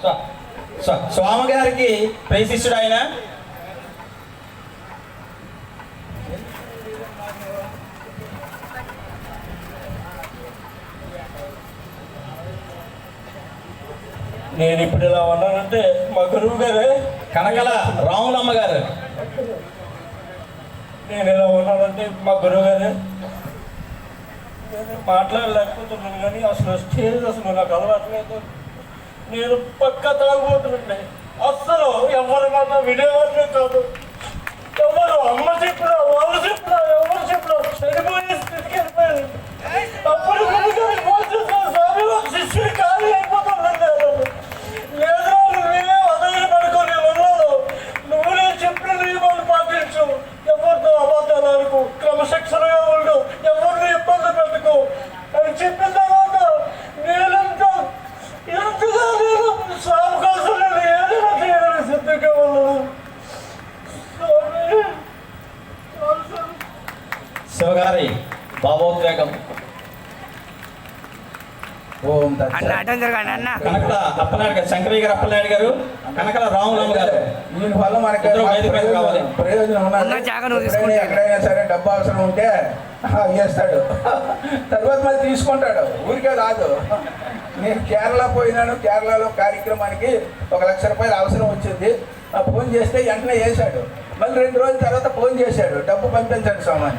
స్వా- స్వా- స్వామి గారికి ప్రేషిష్యుడు ఆయన నేను ఇప్పుడు ఇలా ఉన్నానంటే మా గురువు గారు కనకల రాములమ్మ గారు. నేను ఇలా ఉన్నానంటే మా గురువు గారు నేను మాట్లాడలేకపోతున్నాను కానీ అసలు స్టేజ్ అసలు నాకు అలవాట్లేదు నేను పక్క తాగుబోతుండే అస్సలు ఎవరి మాట వినేవాడినే కాదు. ఎవరు అమ్మ చెప్పిన శివగారి భావోద్వేగం. ఓం కనకల అప్పలనాయుడు గారు శంకరయ్య గారు అప్పలనాయుడు గారు కనకల రాములమ్మ గారు. దీని వల్ల మనకి కావాలి. ప్రయోజనం. ఎక్కడైనా సరే డబ్బు అవసరం ఉంటే ఆ, చేస్తాడు తర్వాత మళ్ళీ తీసుకుంటాడు. ఊరికే రాదు. నేను కేరళ పోయినాను. కేరళలో కార్యక్రమానికి ఒక లక్ష రూపాయలు అవసరం వచ్చింది. ఆ ఫోన్ చేస్తే వెంటనే వేశాడు. మళ్ళీ రెండు రోజుల తర్వాత ఫోన్ చేశాడు. డబ్బు పంపించాడు సామాన్